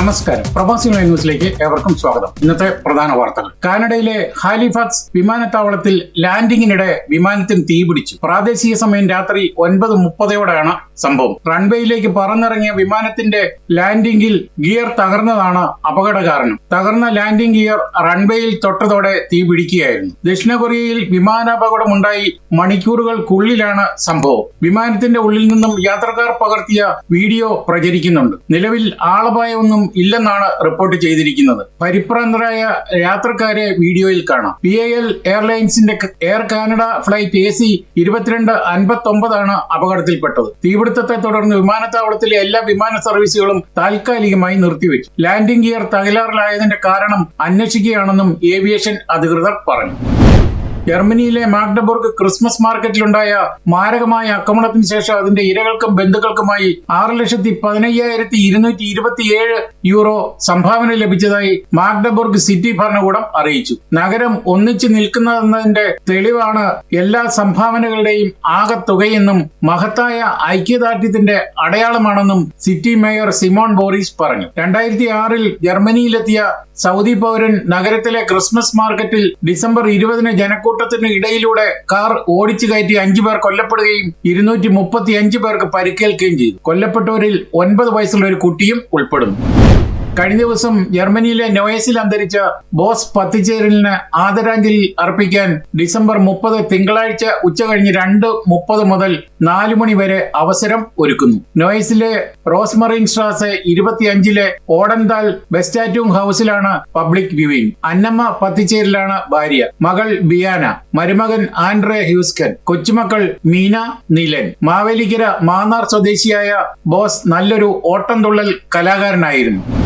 നമസ്കാരം. പ്രവാസി ന്യൂസിലേക്ക് ഏവർക്കും സ്വാഗതം. ഇന്നത്തെ പ്രധാന വാർത്തകൾ. കാനഡയിലെ ഹാലിഫാക്സ് വിമാനത്താവളത്തിൽ ലാൻഡിങ്ങിനിടെ വിമാനത്തിന് തീപിടിച്ചു. പ്രാദേശിക സമയം രാത്രി ഒൻപത് മുപ്പതോടെയാണ് സംഭവം. റൺവേയിലേക്ക് പറന്നിറങ്ങിയ വിമാനത്തിന്റെ ലാൻഡിംഗിൽ ഗിയർ തകർന്നതാണ് അപകട കാരണം തകർന്ന ലാൻഡിംഗ് ഗിയർ റൺവേയിൽ തൊട്ടതോടെ തീപിടിക്കുകയായിരുന്നു. ദക്ഷിണ കൊറിയയിൽ വിമാനാപകടമുണ്ടായി മണിക്കൂറുകൾക്കുള്ളിലാണ് സംഭവം. വിമാനത്തിന്റെ ഉള്ളിൽ നിന്നും യാത്രക്കാർ പകർത്തിയ വീഡിയോ പ്രചരിക്കുന്നുണ്ട്. നിലവിൽ ആളപായമൊന്നും ഇല്ലെന്നാണ് റിപ്പോർട്ട് ചെയ്തിരിക്കുന്നത്. പരിഭ്രാന്തരായ യാത്രക്കാരെ വീഡിയോയിൽ കാണാം. P A L എയർലൈൻസിന്റെ Air Canada flight A C ഇരുപത്തിരണ്ട് അൻപത്തൊമ്പതാണ് അപകടത്തിൽപ്പെട്ടത്. തീപിടുത്തത്തെ തുടർന്ന് വിമാനത്താവളത്തിലെ എല്ലാ വിമാന സർവീസുകളും താൽക്കാലികമായി നിർത്തിവെച്ചു. ലാൻഡിംഗ് ഗിയർ തകരാറിലായതിന്റെ കാരണം അന്വേഷിക്കുകയാണെന്നും ഏവിയേഷൻ അധികൃതർ പറഞ്ഞു. ജർമ്മനിയിലെ മാഗ്ഡബർഗ് ക്രിസ്മസ് മാർക്കറ്റിലുണ്ടായ മാരകമായ ആക്രമണത്തിന് ശേഷം അതിന്റെ ഇരകൾക്കും ബന്ധുക്കൾക്കുമായി ആറ് ലക്ഷത്തി പതിനയ്യായിരത്തി ഇരുന്നൂറ്റി ഇരുപത്തിയേഴ് യൂറോ സംഭാവന ലഭിച്ചതായി മാഗ്ഡബർഗ് സിറ്റി ഭരണകൂടം അറിയിച്ചു. നഗരം ഒന്നിച്ചു നിൽക്കുന്നതെന്നതിന്റെ തെളിവാണ് എല്ലാ സംഭാവനകളുടെയും ആകെ തുകയെന്നും മഹത്തായ ഐക്യദാർഢ്യത്തിന്റെ അടയാളമാണെന്നും സിറ്റി മേയർ സിമോൺ ബോറിസ് പറഞ്ഞു. രണ്ടായിരത്തി ആറിൽ ജർമ്മനിയിലെത്തിയ സൗദി പൗരൻ നഗരത്തിലെ ക്രിസ്മസ് മാർക്കറ്റിൽ ഡിസംബർ ഇരുപതിന് ജനക്കൂട്ടത്തിന് ഇടയിലൂടെ കാർ ഓടിച്ചു കയറ്റി അഞ്ചു പേർ കൊല്ലപ്പെടുകയും ഇരുന്നൂറ്റി മുപ്പത്തി അഞ്ച് പേർക്ക് പരിക്കേൽക്കുകയും ചെയ്തു. കൊല്ലപ്പെട്ടവരിൽ ഒൻപത് വയസ്സുള്ള ഒരു കുട്ടിയും ഉൾപ്പെടുന്നു. കഴിഞ്ഞ ദിവസം ജർമ്മനിയിലെ നോയസിൽ അന്തരിച്ച ബോസ് പത്തിച്ചേരലിന് ആദരാഞ്ജലി അർപ്പിക്കാൻ ഡിസംബർ മുപ്പത് തിങ്കളാഴ്ച ഉച്ചകഴിഞ്ഞ് രണ്ട് മുപ്പത് മുതൽ നാലു മണി വരെ അവസരം ഒരുക്കുന്നു. നോയസിലെ റോസ്മറിൻ സ്ട്രാസ് ഇരുപത്തിയഞ്ചിലെ ഓടൻതാൽ ബെസ്റ്റാറ്റൂങ് ഹൗസിലാണ് പബ്ലിക് വ്യൂവിംഗ് അന്നമ്മ പത്തിച്ചേരിലാണ് ഭാര്യ. മകൾ ബിയാന. മരുമകൻ ആൻഡ്രേ ഹ്യൂസ്കൻ. കൊച്ചുമക്കൾ മീന നീലൻ. മാവേലിക്കര മാന്നാർ സ്വദേശിയായ ബോസ് നല്ലൊരു ഓട്ടംതുള്ളൽ കലാകാരനായിരുന്നു.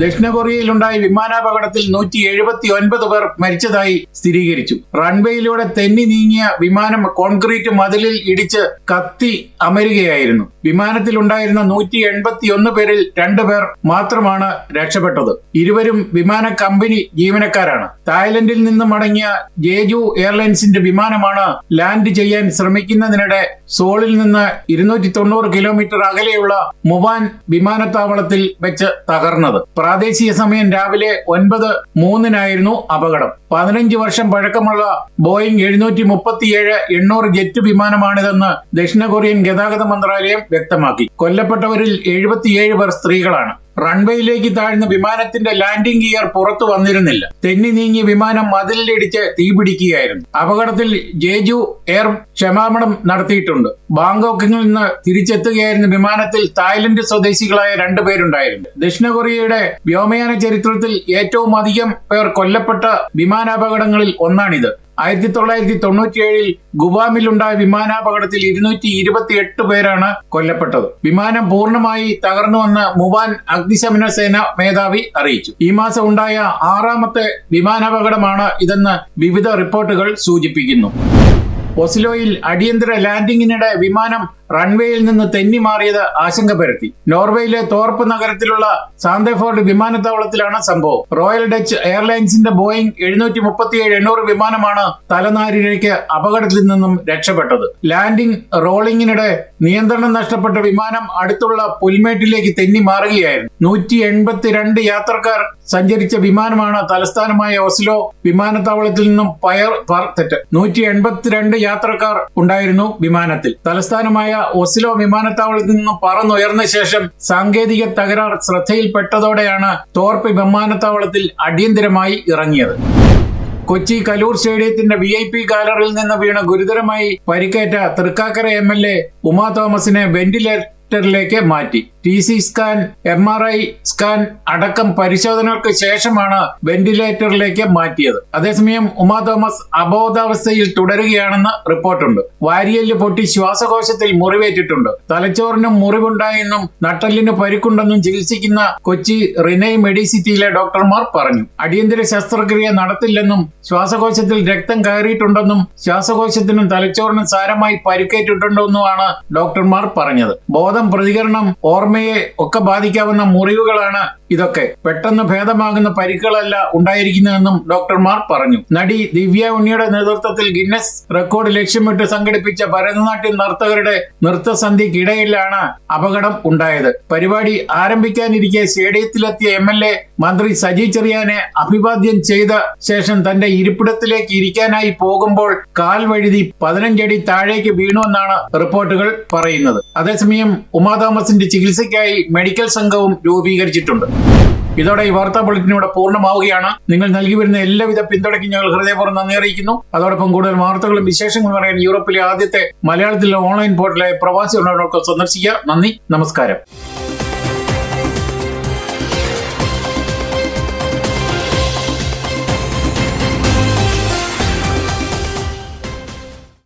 ദക്ഷിണ കൊറിയയിലുണ്ടായ വിമാനാപകടത്തിൽ നൂറ്റി എഴുപത്തി ഒൻപത് പേർ മരിച്ചതായി സ്ഥിരീകരിച്ചു. റൺവേയിലൂടെ തെന്നി നീങ്ങിയ വിമാനം കോൺക്രീറ്റ് മതിലിൽ ഇടിച്ച് കത്തി അമരുകയായിരുന്നു. വിമാനത്തിലുണ്ടായിരുന്ന നൂറ്റി എൺപത്തി ഒന്ന് പേരിൽ രണ്ടുപേർ മാത്രമാണ് രക്ഷപ്പെട്ടത്. ഇരുവരും വിമാന കമ്പനി ജീവനക്കാരാണ്. തായ്ലൻഡിൽ നിന്ന് മടങ്ങിയ ജേജു എയർലൈൻസിന്റെ വിമാനമാണ് ലാൻഡ് ചെയ്യാൻ ശ്രമിക്കുന്നതിനിടെ സോളിൽ നിന്ന് ഇരുന്നൂറ്റി തൊണ്ണൂറ് കിലോമീറ്റർ അകലെയുള്ള മുവാൻ വിമാനത്താവളത്തിൽ വെച്ച് തകർന്നത്. പ്രാദേശിക സമയം രാവിലെ ഒൻപത് മൂന്നിനായിരുന്നു അപകടം. പതിനഞ്ച് വർഷം പഴക്കമുള്ള ബോയിംഗ് എഴുന്നൂറ്റി മുപ്പത്തിയേഴ് എണ്ണൂറ് ജെറ്റ് വിമാനമാണിതെന്ന് ദക്ഷിണ കൊറിയൻ ഗതാഗത മന്ത്രാലയം വ്യക്തമാക്കി. കൊല്ലപ്പെട്ടവരിൽ എഴുപത്തിയേഴ് പേർ സ്ത്രീകളാണ്. റൺവേയിലേക്ക് താഴ്ന്ന വിമാനത്തിന്റെ ലാൻഡിംഗ് ഗിയർ പുറത്തു വന്നിരുന്നില്ല. തെന്നി നീങ്ങി വിമാനം മതിലിടിച്ച് തീപിടിക്കുകയായിരുന്നു അപകടത്തിൽ ജേജു എയർ ക്ഷമാപണം നടത്തിയിട്ടുണ്ട്. ബാങ്കോക്കിൽ നിന്ന് തിരിച്ചെത്തുകയായിരുന്ന വിമാനത്തിൽ തായ്ലൻഡ് സ്വദേശികളായ രണ്ടുപേരുണ്ടായിരുന്നു ദക്ഷിണ കൊറിയയുടെ വ്യോമയാന ചരിത്രത്തിൽ ഏറ്റവും അധികം പേർ കൊല്ലപ്പെട്ട വിമാനാപകടങ്ങളിൽ ഒന്നാണിത്. ആയിരത്തി തൊള്ളായിരത്തി തൊണ്ണൂറ്റിയേഴിൽ ഗുവാമിലുണ്ടായ വിമാനാപകടത്തിൽ ഇരുന്നൂറ്റി ഇരുപത്തി എട്ട് പേരാണ് കൊല്ലപ്പെട്ടത്. വിമാനം പൂർണമായി തകർന്നുവെന്ന് മുവാൻ അഗ്നിശമന സേന മേധാവി അറിയിച്ചു. ഈ മാസം ഉണ്ടായ ആറാമത്തെ വിമാനാപകടമാണ് ഇതെന്ന് വിവിധ റിപ്പോർട്ടുകൾ സൂചിപ്പിക്കുന്നു. ഒസ്ലോയിൽ അടിയന്തര ലാൻഡിങ്ങിനിടെ വിമാനം റൺവേയിൽ നിന്ന് തെന്നി മാറിയത് ആശങ്ക പരത്തി. നോർവേയിലെ തോർപ്പ് നഗരത്തിലുള്ള സാന്തേഫോർഡ് വിമാനത്താവളത്തിലാണ് സംഭവം. റോയൽ ഡച്ച് എയർലൈൻസിന്റെ ബോയിങ് എഴുന്നൂറ്റി മുപ്പത്തിയേഴ് എണ്ണൂറ് വിമാനമാണ് തലനാരിഴയ്ക്ക് അപകടത്തിൽ നിന്നും രക്ഷപ്പെട്ടത്. ലാൻഡിംഗ് റോളിംഗിനിടെ നിയന്ത്രണം നഷ്ടപ്പെട്ട വിമാനം അടുത്തുള്ള പുൽമേട്ടിലേക്ക് തെന്നി മാറുകയായിരുന്നു. നൂറ്റി എൺപത്തിരണ്ട് യാത്രക്കാർ സഞ്ചരിച്ച വിമാനമാണ് തലസ്ഥാനമായ ഓസ്ലോ വിമാനത്താവളത്തിൽ നിന്നും പയർ തെറ്റ് നൂറ്റി എൺപത്തിരണ്ട് യാത്രക്കാർ ഉണ്ടായിരുന്നു വിമാനത്തിൽ. തലസ്ഥാനമായ ഒസ്ലോ വിമാനത്താവളത്തിൽ നിന്നും പറന്നുയർന്ന ശേഷം സാങ്കേതിക തകരാർ ശ്രദ്ധയിൽപ്പെട്ടതോടെയാണ് തോർപ്പ് വിമാനത്താവളത്തിൽ അടിയന്തരമായി ഇറങ്ങിയത്. കൊച്ചി കലൂർ സ്റ്റേഡിയത്തിന്റെ വി ഐ പി ഗാലറിയിൽ നിന്ന് വീണ ഗുരുതരമായി പരിക്കേറ്റ Thrikkakara M L A Uma തോമസിനെ വെന്റിലേറ്ററിലേക്ക് മാറ്റി. T C scan M R I scan അടക്കം പരിശോധനകൾക്ക് ശേഷമാണ് വെന്റിലേറ്ററിലേക്ക് മാറ്റിയത്. അതേസമയം ഉമാ തോമസ് അബോധാവസ്ഥയിൽ തുടരുകയാണെന്ന് റിപ്പോർട്ടുണ്ട്. വാരിയൽ പൊട്ടി ശ്വാസകോശത്തിൽ മുറിവേറ്റിട്ടുണ്ട്. തലച്ചോറിനും മുറിവുണ്ടായെന്നും നട്ടലിന് പരിക്കുണ്ടെന്നും ചികിത്സിക്കുന്ന കൊച്ചി റിനൈ മെഡിസിറ്റിയിലെ ഡോക്ടർമാർ പറഞ്ഞു. അടിയന്തര ശസ്ത്രക്രിയ നടത്തില്ലെന്നും ശ്വാസകോശത്തിൽ രക്തം കയറിയിട്ടുണ്ടെന്നും ശ്വാസകോശത്തിനും തലച്ചോറിനും സാരമായി പരിക്കേറ്റിട്ടുണ്ടെന്നുമാണ് ഡോക്ടർമാർ പറഞ്ഞത്. ബോധം പ്രതികരണം ഓർമ്മയെ ഒക്കെ ബാധിക്കാവുന്ന മുറിവുകളാണ് ഇതൊക്കെ. പെട്ടെന്ന് ഭേദമാകുന്ന പരിക്കുകളല്ല ഉണ്ടായിരിക്കുന്നതെന്നും ഡോക്ടർമാർ പറഞ്ഞു. നടി ദിവ്യ ഉണ്ണിയുടെ നേതൃത്വത്തിൽ ഗിന്നസ് റെക്കോർഡ് ലക്ഷ്യമിട്ട് സംഘടിപ്പിച്ച ഭരതനാട്യം നർത്തകരുടെ നൃത്തസന്ധിക്കിടയിലാണ് അപകടം ഉണ്ടായത്. പരിപാടി ആരംഭിക്കാനിരിക്കെ സ്റ്റേഡിയത്തിലെത്തിയ എം എൽ എ മന്ത്രി സജി ചെറിയാനെ അഭിവാദ്യം ചെയ്ത ശേഷം തന്റെ ഇരിപ്പിടത്തിലേക്ക് ഇരിക്കാനായി പോകുമ്പോൾ കാൽ വഴുതി പതിനഞ്ചടി താഴേക്ക് വീണു എന്നാണ് റിപ്പോർട്ടുകൾ പറയുന്നത്. അതേസമയം ഉമാ തോമസിന്റെ ചികിത്സയ്ക്കായി മെഡിക്കൽ സംഘവും രൂപീകരിച്ചിട്ടുണ്ട്. ഇതോടെ ഈ വാർത്താ ബുള്ളറ്റിൻ ഇവിടെ പൂർണമാവുകയാണ്. നിങ്ങൾ നൽകി വരുന്ന എല്ലാവിധ പിന്തുണയ്ക്കും ഞങ്ങൾ ഹൃദയപൂർവം നന്ദി അറിയിക്കുന്നു. അതോടൊപ്പം കൂടുതൽ വാർത്തകളും വിശേഷങ്ങളും അറിയാൻ യൂറോപ്പിലെ ആദ്യത്തെ മലയാളത്തിലെ ഓൺലൈൻ പോർട്ടലായ പ്രവാസി ഉള്ളവർക്ക് സന്ദർശിക്കുക. നന്ദി. നമസ്കാരം.